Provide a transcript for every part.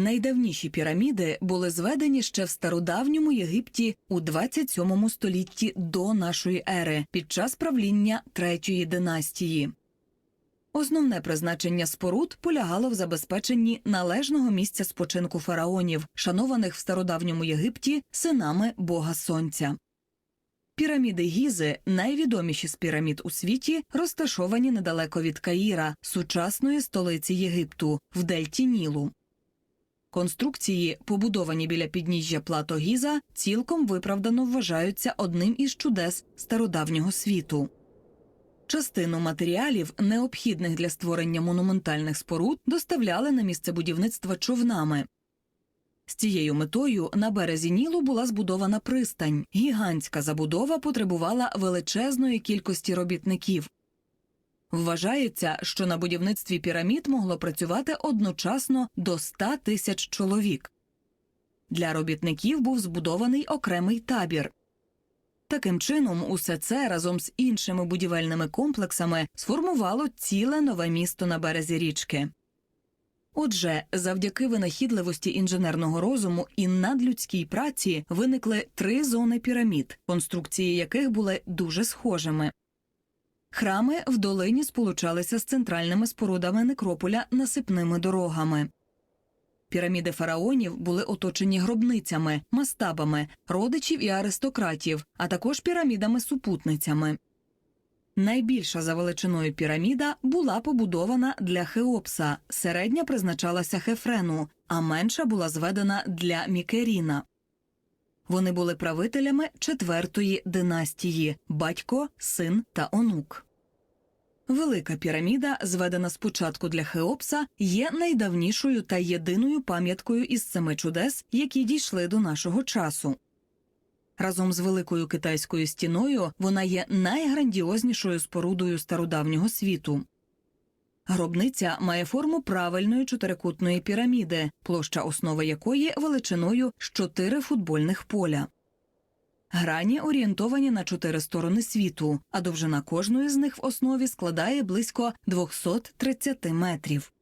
Найдавніші піраміди були зведені ще в стародавньому Єгипті у 27 столітті до нашої ери під час правління третьої династії. Основне призначення споруд полягало в забезпеченні належного місця спочинку фараонів, шанованих в стародавньому Єгипті синами Бога Сонця. Піраміди Гізи, найвідоміші з пірамід у світі, розташовані недалеко від Каїра, сучасної столиці Єгипту, в дельті Нілу. Конструкції, побудовані біля підніжжя плато Гіза, цілком виправдано вважаються одним із чудес стародавнього світу. Частину матеріалів, необхідних для створення монументальних споруд, доставляли на місце будівництва човнами. З цією метою на березі Нілу була збудована пристань. Гігантська забудова потребувала величезної кількості робітників. Вважається, що на будівництві пірамід могло працювати одночасно до 100 тисяч чоловік. Для робітників був збудований окремий табір. Таким чином, усе це разом з іншими будівельними комплексами сформувало ціле нове місто на березі річки. Отже, завдяки винахідливості інженерного розуму і надлюдській праці виникли три зони пірамід, конструкції яких були дуже схожими. Храми в долині сполучалися з центральними спорудами некрополя насипними дорогами. Піраміди фараонів були оточені гробницями, мастабами, родичів і аристократів, а також пірамідами-супутницями. Найбільша за величиною піраміда була побудована для Хеопса, середня призначалася Хефрену, а менша була зведена для Мікеріна. Вони були правителями четвертої династії батько, син та онук. Велика піраміда, зведена спочатку для Хеопса, є найдавнішою та єдиною пам'яткою із семи чудес, які дійшли до нашого часу. Разом з великою китайською стіною вона є найграндіознішою спорудою стародавнього світу. Гробниця має форму правильної чотирикутної піраміди, площа основи якої величиною з чотири футбольних поля. Грані орієнтовані на чотири сторони світу, а довжина кожної з них в основі складає близько 230 метрів.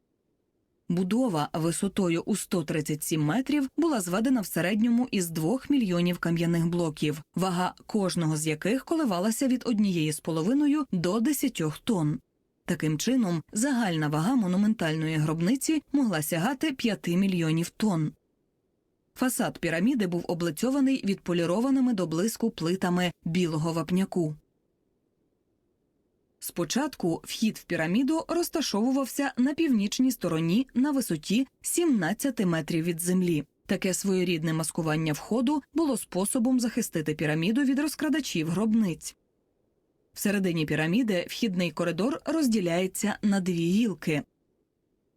Будова висотою у 137 метрів була зведена в середньому із 2 мільйонів кам'яних блоків, вага кожного з яких коливалася від однієї з половиною до 10 тонн. Таким чином, загальна вага монументальної гробниці могла сягати 5 мільйонів тонн. Фасад піраміди був облицьований відполірованими до блиску плитами білого вапняку. Спочатку вхід в піраміду розташовувався на північній стороні на висоті 17 метрів від землі. Таке своєрідне маскування входу було способом захистити піраміду від розкрадачів гробниць. Всередині піраміди вхідний коридор розділяється на дві гілки.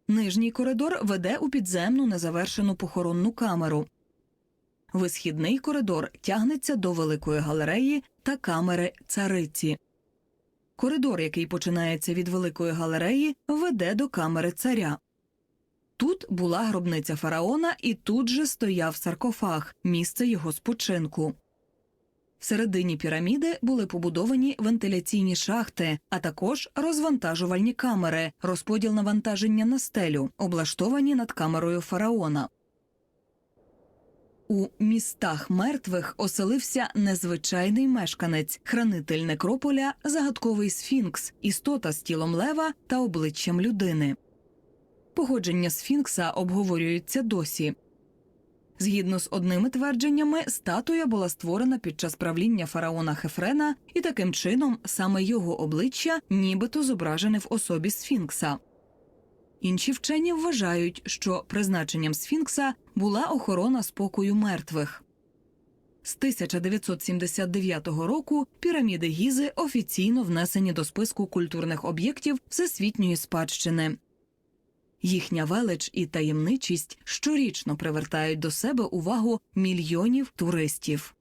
Нижній коридор веде у підземну незавершену похоронну камеру. Висхідний коридор тягнеться до великої галереї та камери цариці. Коридор, який починається від великої галереї, веде до камери царя. Тут була гробниця фараона, і тут же стояв саркофаг, місце його спочинку. Всередині піраміди були побудовані вентиляційні шахти, а також розвантажувальні камери, розподіл навантаження на стелю, облаштовані над камерою фараона. У містах мертвих оселився незвичайний мешканець, хранитель некрополя, загадковий сфінкс, істота з тілом лева та обличчям людини. Походження сфінкса обговорюється досі. Згідно з одними твердженнями, статуя була створена під час правління фараона Хефрена, і таким чином саме його обличчя нібито зображене в особі сфінкса. Інші вчені вважають, що призначенням сфінкса була охорона спокою мертвих. З 1979 року піраміди Гізи офіційно внесені до списку культурних об'єктів всесвітньої спадщини. Їхня велич і таємничість щорічно привертають до себе увагу мільйонів туристів.